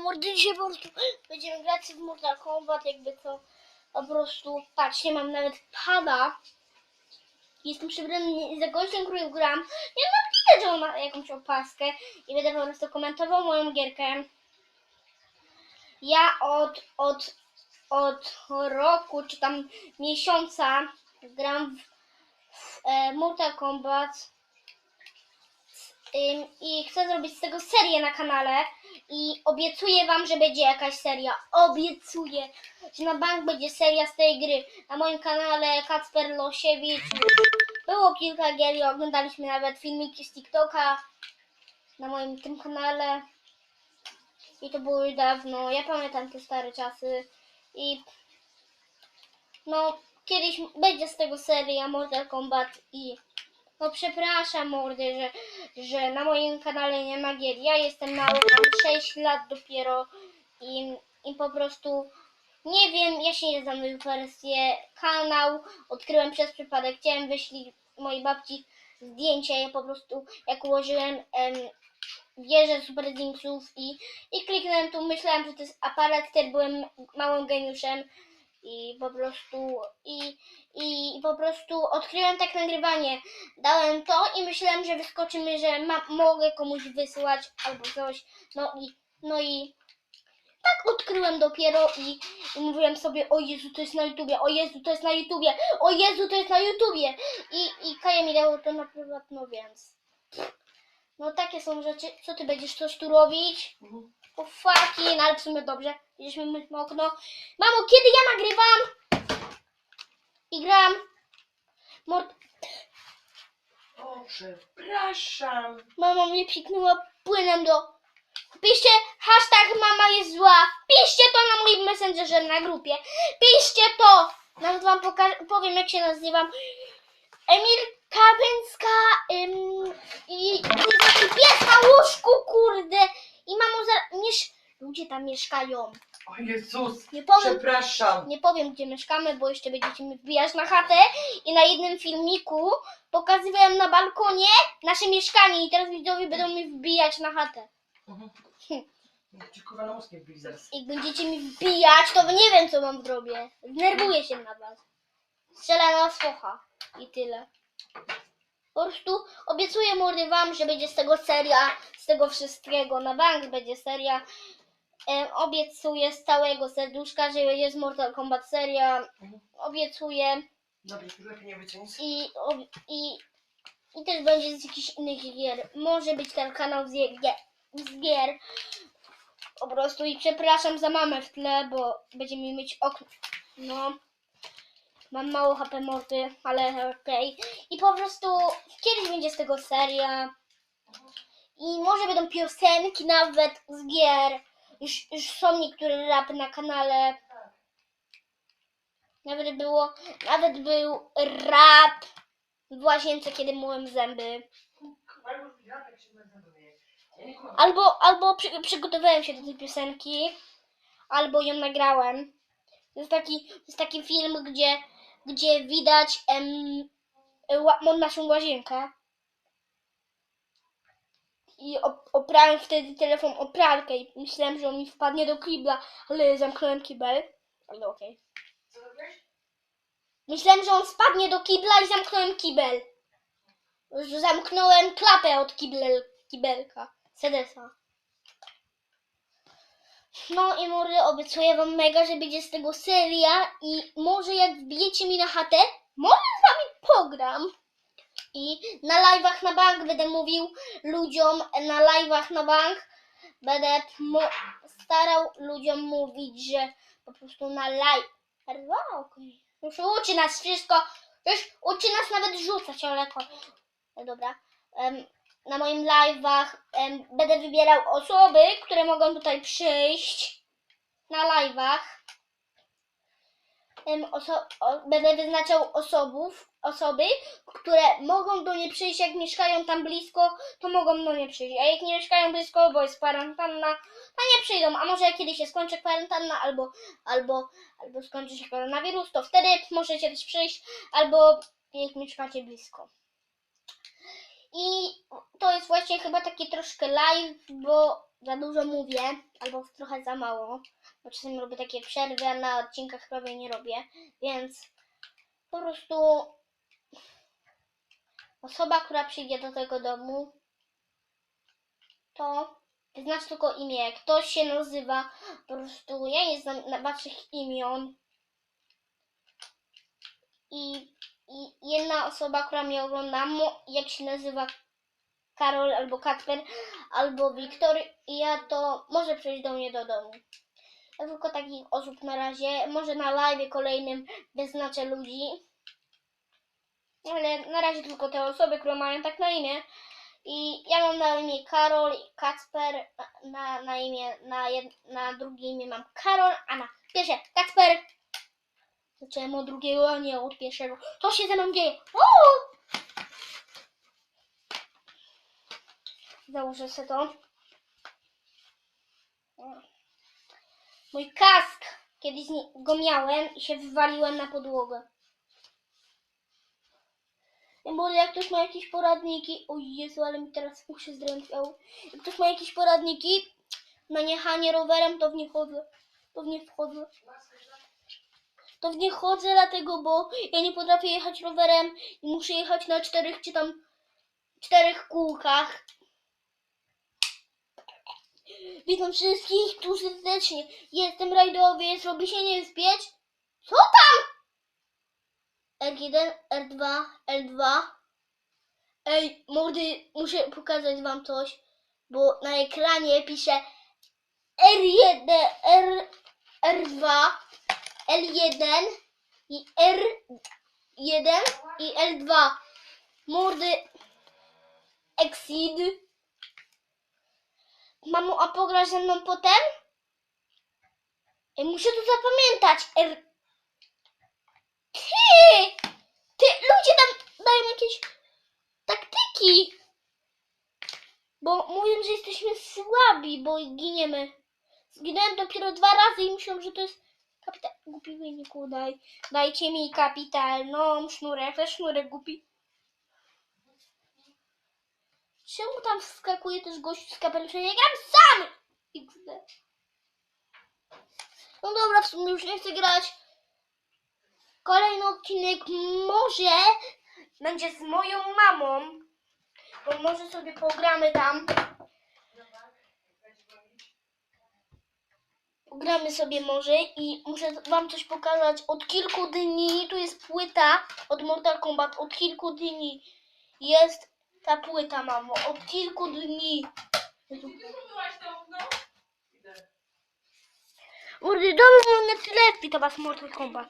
mordy, dzisiaj po prostu będziemy grać w Mortal Kombat, jakby to po prostu, patrzcie, mam nawet pada. Jestem przebrany za gościem, który gram. Nie no, widać, że on ma jakąś opaskę i będę po prostu komentował moją gierkę. Ja od, od, od roku, czy tam miesiąca gram w, w e, Mortal Kombat. I chcę zrobić z tego serię na kanale i obiecuję wam, że będzie jakaś seria. Obiecuję, że na bank będzie seria z tej gry. Na moim kanale Kacper Losiewicz było kilka gier i oglądaliśmy nawet filmiki z TikToka na moim tym kanale. I to było już dawno. Ja pamiętam te stare czasy. I no, kiedyś będzie z tego seria Mortal Kombat i no przepraszam mordy, że, że na moim kanale nie ma gier. Ja jestem mały, mam 6 lat dopiero i, i po prostu nie wiem, ja się nie znam w wersję kanał. Odkryłem przez przypadek, chciałem wyślić mojej babci zdjęcie, ja po prostu jak ułożyłem em, wieżę Super i, i kliknąłem tu, myślałem, że to jest aparat, który byłem małym geniuszem i po prostu i, i po prostu odkryłem tak nagrywanie. Dałem to i myślałem, że wyskoczy mi, że ma, mogę komuś wysłać albo coś. No i no i tak odkryłem dopiero i, i mówiłem sobie, o Jezu, to jest na YouTubie, o Jezu, to jest na YouTubie, o Jezu, to jest na YouTubie. I, i Kaja mi dało to na prywatno, więc... No takie są rzeczy. Co ty będziesz coś tu robić? O fucking, ale w sumie dobrze. Będziesz mi myć okno. Mamo, kiedy ja nagrywam? I gram. Mord... O, przepraszam. Mama mnie psiknęła płynem do... Piszcie hashtag mama jest zła. Piszcie to na moim messengerze na grupie. Piszcie to. Nawet wam powiem jak się nazywam. Emilka Bęcka ym, i i taki pies na łóżku, kurde. I mamo, za... Miesz... ludzie tam mieszkają. O Jezus, Nie powiem, przepraszam. nie powiem gdzie mieszkamy, bo jeszcze będziecie mi wbijać na chatę. I na jednym filmiku pokazywałem na balkonie nasze mieszkanie i teraz widzowie będą mi wbijać na chatę. Mhm. Hm. Ci kurwa na mózg nie wbili zaraz. Jak będziecie mi wbijać, to nie wiem co wam zrobię. Znerwuję się na was. Strzelę na focha. I tyle. Po prostu obiecuję mordy wam, że będzie z tego seria, z tego wszystkiego. Na bank będzie seria. E, obiecuję z całego serduszka, że będzie z Mortal Kombat seria. Obiecuję. Dobrze, lepiej nie wyciąć. I, ob- i, I też będzie z jakichś innych gier. Może być ten kanał z, je- gie- z gier. Po prostu i przepraszam za mamę w tle, bo będzie mi myć okno. No. Mam mało HP mordy, ale okej. I po prostu kiedyś będzie z tego seria. I może będą piosenki nawet z gier. Już, już są niektóre rapy na kanale. Nawet było, nawet był rap w łazience, kiedy myłem zęby. Albo, albo przy, przygotowałem się do tej piosenki, albo ją nagrałem. To jest taki, to jest taki film, gdzie, gdzie widać em, naszą łazienkę. I op, oprałem wtedy telefon o pralkę i myślałem, że on mi wpadnie do kibla, ale zamknąłem kibel. Ale okej. Co robisz? Myślałem, że on spadnie do kibla i zamknąłem kibel. Zamknąłem klapę od kibel, kibelka. Sedesa. No i może obiecuję wam mega, że będzie z tego seria i może jak wbijecie mi na chatę, może z wami pogram. I na live'ach na bank będę mówił ludziom, na live'ach na bank będę starał ludziom mówić, że po prostu na live. Wow, okej. Już uczy nas wszystko. Już uczy nas nawet rzucać, ale dobra. Em, na moim live'ach em, będę wybierał osoby, które mogą tutaj przyjść na live'ach. Będę wyznaczał osobów, osoby, które mogą do mnie przyjść, jak mieszkają tam blisko, to mogą do mnie przyjść. A jak nie mieszkają blisko, bo jest kwarantanna, to nie przyjdą. A może kiedyś się skończy kwarantanna, albo, albo, albo skończy się koronawirus, to wtedy możecie też przyjść, albo jak mieszkacie blisko. I to jest właśnie chyba taki troszkę live, bo za dużo mówię, albo trochę za mało, bo czasami robię takie przerwy, a na odcinkach prawie nie robię, więc po prostu osoba, która przyjdzie do tego domu, to wyznacz tylko imię. Ktoś się nazywa, po prostu ja nie znam na waszych imion. I, I jedna osoba, która mnie ogląda, jak się nazywa Karol albo Kacper albo Wiktor i ja to może przyjść do mnie do domu. Ja tylko takich osób na razie, może na live kolejnym wyznaczę ludzi. Ale na razie tylko te osoby, które mają tak na imię. I ja mam na imię Karol i Kacper, na, na imię, na, jed, na drugie imię mam Karol, a na pierwsze Kacper. Od drugiego, a nie od pierwszego. Co się ze mną dzieje? O! Założę sobie to. Mój kask. Kiedyś go miałem i się wywaliłem na podłogę. Może jak ktoś ma jakieś poradniki. O Jezu, ale mi teraz uszy zdrętwiały. Jak ktoś ma jakieś poradniki na jechanie rowerem, to w nie chodzę. To w nie wchodzę. To w nie chodzę dlatego, bo ja nie potrafię jechać rowerem i muszę jechać na czterech czy tam czterech kółkach. Witam wszystkich tu serdecznie. Jestem rajdowiec, robi się nie wspieć. Co tam? R1, R2, L2. Ej, mordy, muszę pokazać wam coś, bo na ekranie pisze R1, R, R2, L1 i R1 i L2. Mordy, Exceed. Mamo, a pograsz ze mną potem? Ej, muszę to zapamiętać. R... Ty! Ty, ludzie tam dają jakieś taktyki. Bo mówią, że jesteśmy słabi, bo giniemy. Zginąłem dopiero dwa razy i myślą, że to jest. Głupi wyniku, daj. Dajcie mi kapitalną sznurek, też sznurek głupi. Czemu tam wskakuje też gość z kapeluszem? Ja gram sam! No dobra, w sumie już nie chcę grać. Kolejny odcinek może będzie z moją mamą. Bo może sobie pogramy tam. Pogramy sobie może i muszę wam coś pokazać. Od kilku dni, tu jest płyta od Mortal Kombat. Od kilku dni jest ta płyta, mamo. Od kilku dni. Mordy, dobrze, na tyle. Witam was Mortal Kombat.